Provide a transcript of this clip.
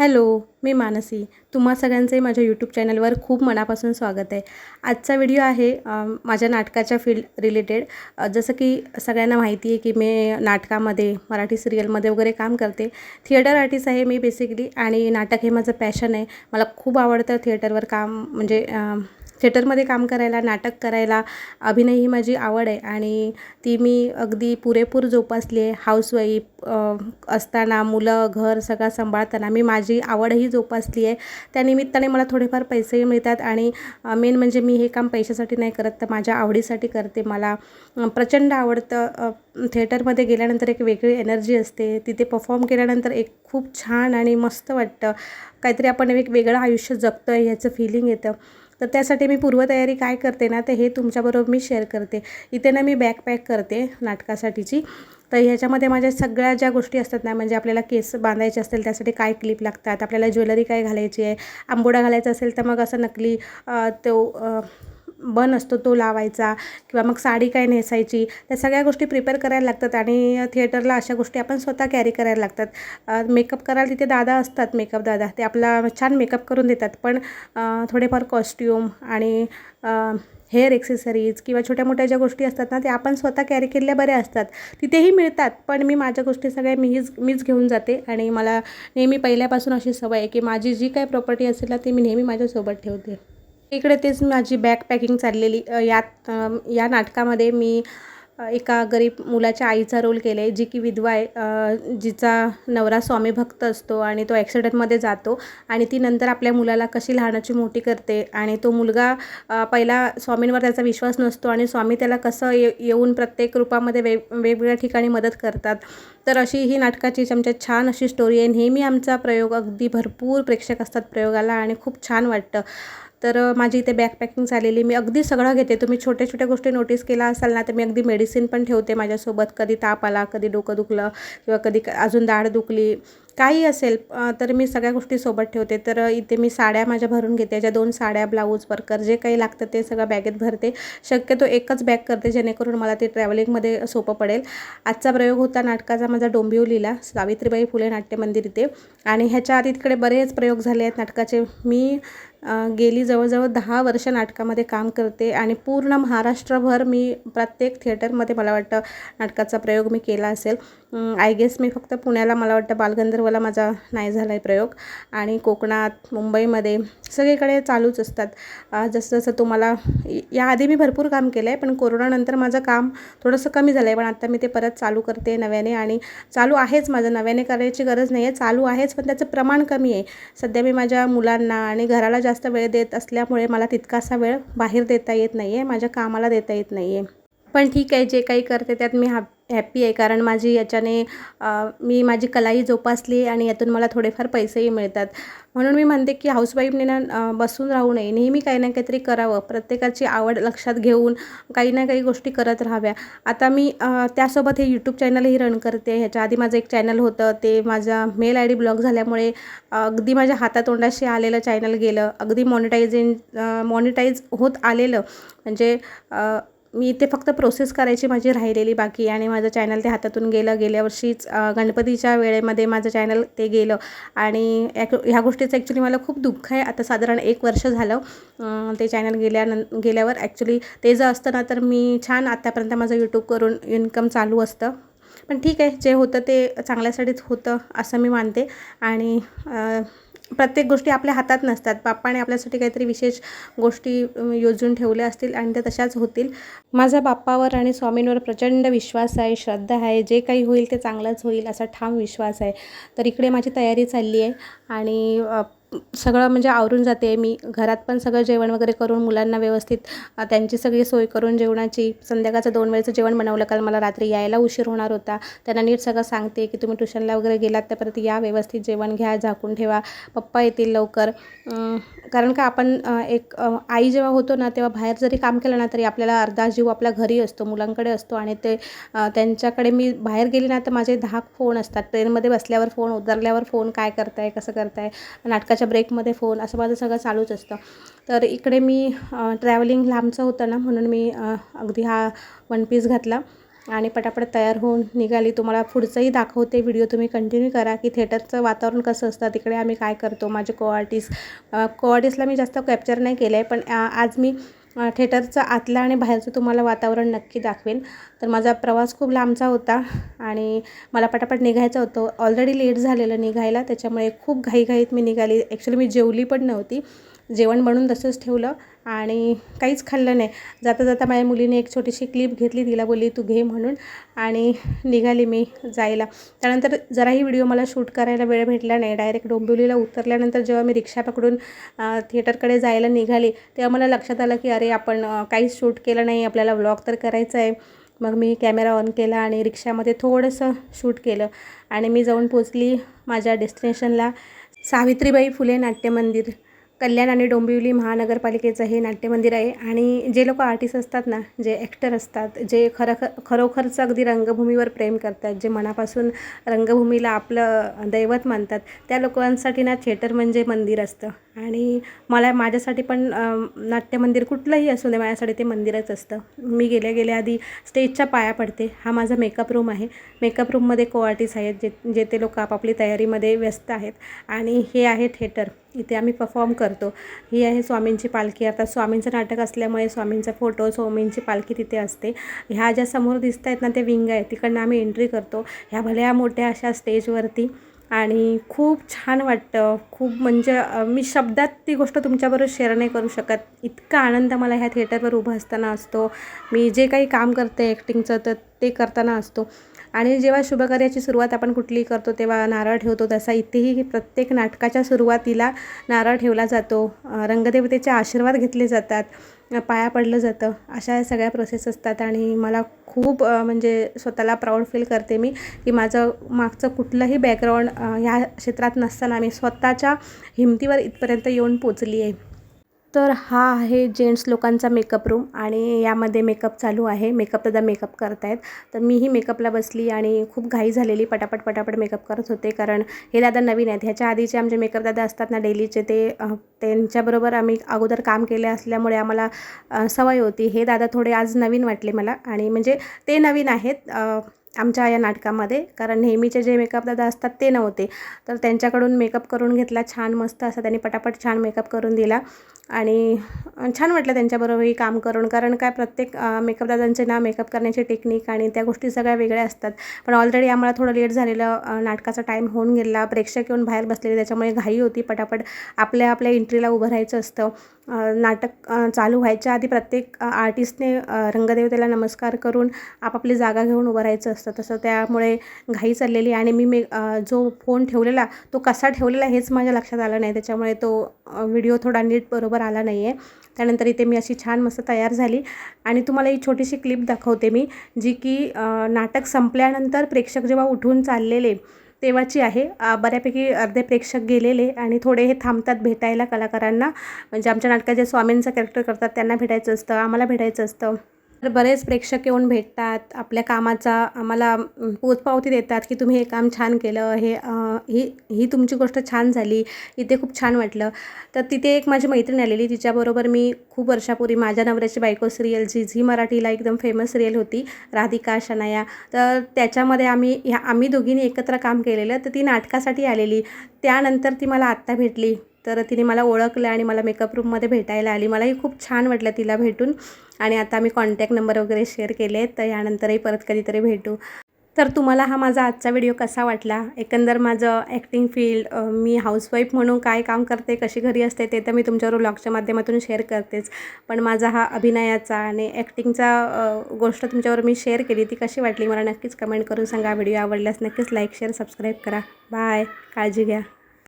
Hello मी मानसी. तुम्हा सगळ्यांचे माझ्या यूट्यूब चॅनलवर खूप मनापासून स्वागत आहे. आजचा व्हिडिओ आहे माझ्या नाटकाच्या फील्ड रिलेटेड जसं की सगळ्यांना माहिती आहे की मी नाटकामध्ये मराठी सिरियलमध्ये वगैरे काम करते. थिएटर आर्टिस्ट आहे मी बेसिकली आणि नाटक हे माझं पॅशन आहे. मला खूप आवडतं थिएटरवर काम म्हणजे थेटरमध्ये थिएटरमध्ये काम करायला नाटक करायला अभिनय ही माझी आवड आहे. आणि ती मी अगदी पुरेपूर जोपासली आहे. हाऊसवाईफ असताना मुलं घर सगळं सांभाळताना मी माझी आवडही जोपासली आहे. त्यानिमित्ताने मला थोडेफार पैसेही मिळतात आणि मेन म्हणजे मी हे काम पैशासाठी नाही करत तर माझ्या आवडीसाठी करते. मला प्रचंड आवडतं थिएटरमध्ये गेल्यानंतर एक वेगळी एनर्जी असते. तिथे परफॉर्म केल्यानंतर एक खूप छान आणि मस्त वाटतं. काहीतरी आपण एक वेगळं आयुष्य जगतो आहे ह्याचं फिलिंग येतं. तर त्यासाठी मी पूर्वतयारी काय करते ना तर हे तुमच्याबरोबर मी शेअर करते. इथे ना मी बॅकपॅक करते नाटकासाठीची. तर ह्याच्यामध्ये माझ्या सगळ्या ज्या गोष्टी असतात ना म्हणजे आपल्याला केस बांधायचे असतील त्यासाठी काय क्लिप लागतात आपल्याला ज्वेलरी काय घालायची आहे आंबोडा घालायचा असेल तर मग असं नकली तो बन असतो तो लावायचा किंवा मग साडी काय नेसायची त्या सगळ्या गोष्टी प्रिपेअर करायला लागतात आणि थिएटरला अशा गोष्टी आपण स्वतः कॅरी करायला लागतात. मेकअप करायला तिथे दादा असतात मेकअप दादा. ते आपला छान मेकअप करून देतात. पण थोडेफार कॉस्ट्यूम आणि हेअर एक्सेसरीज किंवा छोट्या मोठ्या ज्या गोष्टी असतात ना त्या आपण स्वतः कॅरी केलेल्या बऱ्या असतात. तिथेही मिळतात. पण मी माझ्या गोष्टी सगळ्या मीच मीच घेऊन जाते. आणि मला नेहमी पहिल्यापासून अशी सवय आहे की माझी जी काही प्रॉपर्टी असेल ना ती मी नेहमी माझ्यासोबत ठेवते. इकडे तेच माझी बॅग पॅकिंग चाललेली यात या नाटकामध्ये मी एका गरीब मुलाच्या आईचा रोल केला आहे जी की विधवा आहे. जिचा नवरा स्वामी भक्त असतो आणि तो ॲक्सिडेंटमध्ये जातो आणि ती नंतर आपल्या मुलाला कशी लहानाची मोठी करते आणि तो मुलगा पहिला स्वामींवर त्याचा विश्वास नसतो आणि स्वामी त्याला कसं ये येऊन प्रत्येक रूपामध्ये वेग वेगवेगळ्या ठिकाणी मदत करतात. तर अशी ही नाटकाची आमच्या छान अशी स्टोरी आहे. नेहमी आमचा प्रयोग अगदी भरपूर प्रेक्षक असतात प्रयोगाला आणि खूप छान वाटतं. तर माझी इथे बॅग पॅकिंग झालेली. मी अगदी सगळं घेते. तुम्ही छोट्या छोट्या गोष्टी नोटीस केला असाल ना तर मी अगदी मेडिसिन पण ठेवते माझ्यासोबत. कधी ताप आला कधी डोकं दुखलं किंवा कधी क- अजून दाढ दुखली. काही असेल तर मी सगळ्या गोष्टी सोबत ठेवते. तर इथे मी साड्या माझ्या भरून घेते. ज्या दोन साड्या ब्लाऊज वर्कर जे काही लागतं ते सगळं बॅगेत भरते. शक्यतो एकच बॅग करते जेणेकरून मला ते ट्रॅव्हलिंगमध्ये सोपं पडेल. आजचा प्रयोग होता नाटकाचा. माझा डोंबिवलीला सावित्रीबाई फुले नाट्य मंदिर इथे. आणि ह्याच्या आधी तिकडे बरेच प्रयोग झाले आहेत नाटकाचे. मी गेली जवळजवळ दहा वर्ष नाटकामध्ये काम करते आणि पूर्ण महाराष्ट्रभर मी प्रत्येक थिएटरमध्ये मला वाटतं नाटकाचा प्रयोग मी केला असेल. आय गेस मी फक्त पुण्याला मला वाटतं बालगंधर्वला माझा नाही झाला आहे प्रयोग. आणि कोकणात मुंबईमध्ये सगळीकडे चालूच असतात. जसं जसं तुम्हाला याआधी मी भरपूर काम केलं आहे पण कोरोनानंतर माझं काम थोडंसं कमी झालं आहे पण आता मी ते परत चालू करते नव्याने. आणि चालू आहेच माझं. नव्याने करायची गरज नाही आहे चालू आहेच पण त्याचं प्रमाण कमी आहे. सध्या मी माझ्या मुलांना आणि घराला जास्त वेळ देत असल्यामुळे मला तितकासा वेळ बाहेर देता येत नाही आहे माझ्या कामाला देता येत नाही आहे पण ठीक आहे जे काही करते त्यात मी हा हॅप्पी आहे. कारण माझी याच्याने मी माझी कलाही जोपासली आणि यातून मला थोडेफार पैसेही मिळतात. म्हणून मी म्हणते की हाऊसवाईफने ना बसून राहू नये. नेहमी काही ना काहीतरी करावं. प्रत्येकाची आवड लक्षात घेऊन काही ना काही गोष्टी करत राहाव्या. आता मी त्यासोबत हे यूट्यूब चॅनलही रन करते. ह्याच्या आधी माझं एक चॅनल होतं. ते माझा मेल आय डी ब्लॉक झाल्यामुळे अगदी माझ्या हातातोंडाशी आलेलं चॅनल गेलं. अगदी मॉनिटायझिंग मॉनिटाईज होत आलेलं. म्हणजे मी ते फक्त प्रोसेस करायची माझी राहिलेली बाकी आणि माझं चॅनल ते हातातून गेलं. गेल्या वर्षीच गणपतीच्या वेळेमध्ये माझं चॅनल ते गेलं. आणि ह्या गोष्टीचं ॲक्च्युली मला खूप दुःख आहे. आता साधारण एक वर्ष झालं ते चॅनल गेल्यानं गेल्यावर ॲक्च्युली ते जर असतं ना तर मी छान आत्तापर्यंत माझं यूट्यूब करून इन्कम चालू असतं. पण ठीक आहे जे होतं ते चांगल्यासाठीच होतं असं मी मानते. आणि प्रत्येक गोष्टी आपल्या हातात नसतात. बाप्पाने आपल्यासाठी काहीतरी विशेष गोष्टी योजून ठेवल्या असतील आणि त्या तशाच होतील. माझा बाप्पावर आणि स्वामींवर प्रचंड विश्वास आहे श्रद्धा आहे. जे काही होईल ते चांगलंच होईल असा ठाम विश्वास आहे. तर इकडे माझी तयारी चालली आहे आणि सगळं म्हणजे आवरून जाते. मी घरात पण सगळं जेवण वगैरे करून मुलांना व्यवस्थित त्यांची सगळी सोय करून जेवणाची संध्याकाळचं दोन वेळचं जेवण बनवलं. कारण मला रात्री यायला उशीर होणार होता. त्यांना नीट सगळं सांगते की तुम्ही ट्युशनला वगैरे गेलात तर परत या व्यवस्थित जेवण घ्या झाकून ठेवा. पप्पा येतील लवकर. कारण का आपण एक आई जेव्हा होतो ना तेव्हा बाहेर जरी काम केलं ना तरी आपल्याला अर्धा जीव आपल्या घरी असतो मुलांकडे असतो. आणि ते त्यांच्याकडे मी बाहेर गेली ना तर माझे दहा फोन असतात. ट्रेनमध्ये बसल्यावर फोन उतरल्यावर फोन काय करताय कसं करताय नाटकाच्या ब्रेकमध्ये फोन असं माझं सगळं चालूच असतं. तर इकडे मी ट्रॅव्हलिंग लांबचं होतं ना म्हणून मी अगदी हा वन पीस घातला. आणि पटापट तयार होऊन निघाली. तुम्हाला पुढचंही दाखवते व्हिडिओ तुम्ही कंटिन्यू करा की थिएटरचं वातावरण कसं असतं तिकडे आम्ही काय करतो माझे को आर्टिस्ट को आर्टिस्टला मी जास्त कॅप्चर नाही केलं आहे पण आज मी थेटरचा आतला आतलं आणि बाहेरचं तुम्हाला वातावरण नक्की दाखवेन तर माझा प्रवास खूप लांबचा होता आणि मला पटापट निघायचं होतं. ऑलरेडी लेट झालेलं निघायला त्याच्यामुळे खूप घाईघाईत मी निघाली. ॲक्च्युली मी जेवली पण नव्हती. जेवण बनवून तसंच ठेवलं आणि काहीच खाल्लं नाही. जाता जाता माझ्या मुलीने एक छोटीशी क्लिप घेतली तिला बोलली तू घे म्हणून. आणि निघाली मी जायला. त्यानंतर जराही व्हिडिओ मला शूट करायला वेळ भेटला नाही. डायरेक्ट डोंबिवलीला उतरल्यानंतर जेव्हा मी रिक्षा पकडून थिएटरकडे जायला निघाली तेव्हा मला लक्षात आलं की अरे आपण काहीच शूट केलं नाही. आपल्याला व्लॉग तर करायचा आहे. मग मी कॅमेरा ऑन केला आणि रिक्षामध्ये थोडंसं शूट केलं आणि मी जाऊन पोचली माझ्या डेस्टिनेशनला. सावित्रीबाई फुले नाट्य मंदिर कल्याण आणि डोंबिवली महानगरपालिकेचं हे नाट्यमंदिर आहे. आणि जे लोक आर्टिस्ट असतात ना जे ॲक्टर असतात जे खरं ख खरोखरचं अगदी रंगभूमीवर प्रेम करतात जे मनापासून रंगभूमीला आपलं दैवत मानतात त्या लोकांसाठी ना थिएटर म्हणजे मंदिर असतं. आणि मला माझ्यासाठी पण नाट्यमंदिर कुठलंही असू दे माझ्यासाठी ते मंदिरच असतं. मी गेल्या गेल्या आधी स्टेजच्या पाया पडते. हा माझा मेकअप रूम आहे. मेकअप रूममध्ये को आर्टिस्ट आहेत जे जे ते लोक आपापली तयारीमध्ये व्यस्त आहेत. आणि हे आहे थिएटर. इथे आम्ही परफॉर्म करतो. ही आहे स्वामींची पालखी. आता स्वामींचं नाटक असल्यामुळे स्वामींचा फोटो स्वामींची पालखी तिथे असते. ह्या ज्या समोर दिसत आहेत ना ते विंग आहे तिकडनं आम्ही एंट्री करतो. ह्या भल्या मोठ्या अशा स्टेजवरती आणि खूप छान वाटतं. खूप म्हणजे मी शब्दात ती गोष्ट तुमच्याबरोबर शेअर नाही करू शकत. इतका आनंद मला ह्या थिएटरवर उभं असताना असतो. मी जे काही काम करते ॲक्टिंगचं तर ते करताना असतो. आणि जेव्हा शुभकार्याची सुरुवात आपण कुठली करतो तेव्हा नारळ ठेवतो तसा इथेही प्रत्येक नाटकाच्या सुरुवातीला नारळ ठेवला जातो. रंगदेवतेचे आशीर्वाद घेतले जातात. पाया पडलं जातं अशा सगळ्या प्रोसेस असतात. आणि मला खूप म्हणजे स्वतःला प्राऊड फील करते मी की माझं मागचं कुठलंही बॅकग्राऊंड ह्या क्षेत्रात नसताना मी स्वतःच्या हिमतीवर इथपर्यंत येऊन पोचली आहे तर हा आहे जेंट्स लोकांचा मेकअप रूम आणि यामध्ये मेकअप चालू आहे. मेकअप दादा मेकअप करत आहेत तर मीही मेकअपला बसली आणि खूप घाई झालेली पटापट पटापट मेकअप करत होते कारण हे दादा नवीन आहेत. ह्याच्या आधीचे आमचे मेकअप दादा असतात ना डेलीचे ते त्यांच्याबरोबर आम्ही अगोदर काम केले असल्यामुळे आम्हाला सवय होती. हे दादा थोडे आज नवीन वाटले मला आणि म्हणजे ते नवीन आहेत. आमच्या या नाटकामध्ये कारण नेहमीचे जे मेकअप दादा असतात ते नव्हते. तर त्यांच्याकडून मेकअप करून घेतला छान मस्त असा त्यांनी पटापट छान मेकअप करून दिला. आणि छान वाटलं त्यांच्याबरोबरही काम करून कारण काय प्रत्येक मेकअप दादांचे ना मेकअप करण्याची टेक्निक आणि त्या गोष्टी सगळ्या वेगळ्या असतात. पण ऑलरेडी आम्हाला थोडं लेट झालेलं नाटकाचा टाईम होऊन गेला. प्रेक्षक येऊन बाहेर बसलेले त्याच्यामुळे घाई होती. पटापट आपल्या आपल्या एंट्रीला उभं राहायचं असतं. नाटक चालू व्हायच्या आधी प्रत्येक आर्टिस्टने रंगदेवतेला नमस्कार करून आपापली जागा घेऊन उभं राहायचं असतं. तसं त्यामुळे घाई चाललेली आणि मी मे जो फोन ठेवलेला तो कसा ठेवलेला हेच माझ्या लक्षात आलं नाही. त्याच्यामुळे तो व्हिडिओ थोडा नीट बरोबर आला नाही आहे त्यानंतर इथे मी अशी छान मस्त तयार झाली. आणि तुम्हाला ही छोटीशी क्लिप दाखवते मी जी की नाटक संपल्यानंतर प्रेक्षक जेव्हा उठून चाललेले तेव्हाची आहे. बऱ्यापैकी अर्धे प्रेक्षक गेलेले आणि थोडे हे थांबतात भेटायला कलाकारांना. म्हणजे आमच्या नाटकात जे स्वामींचं कॅरेक्टर करतात त्यांना भेटायचं असतं आम्हाला भेटायचं असतं. तर बरेच प्रेक्षक येऊन भेटतात. आपल्या कामाचा आम्हाला पोचपावती देतात की तुम्ही हे काम छान केलं हे ही ही तुमची गोष्ट छान झाली इथे खूप छान वाटलं. तर तिथे एक माझी मैत्रीण आलेली तिच्याबरोबर मी खूप वर्षापूर्वी माझ्या नवऱ्याची बायको सिरियल जी झी मराठीला एकदम फेमस सिरियल होती राधिका शनाया. तर त्याच्यामध्ये आम्ही ह्या आम्ही दोघींनी एकत्र काम केलेलं. तर ती नाटकासाठी आलेली. त्यानंतर ती मला आत्ता भेटली. तर तिने मला ओळखलं आणि मला मेकअप रूममध्ये भेटायला आली. मलाही खूप छान वाटलं तिला भेटून. आणि आता मी कॉन्टॅक्ट नंबर वगैरे शेअर केले आहेत तर यानंतरही परत कधीतरी भेटू. तर तुम्हाला हा माझा आजचा व्हिडिओ कसा वाटला? एकंदर माझं ॲक्टिंग फील्ड मी हाऊसवाईफ म्हणून काय काम करते कशी घरी असते ते तर मी तुमच्यावर व्लॉगच्या माध्यमातून शेअर करतेच. पण माझा हा अभिनयाचा आणि ॲक्टिंगचा गोष्ट तुमच्यावर मी शेअर केली ती कशी वाटली? मला नक्कीच कमेंट करून सांगा. व्हिडिओ आवडल्यास नक्कीच लाईक शेअर सबस्क्राईब करा. बाय काळजी घ्या.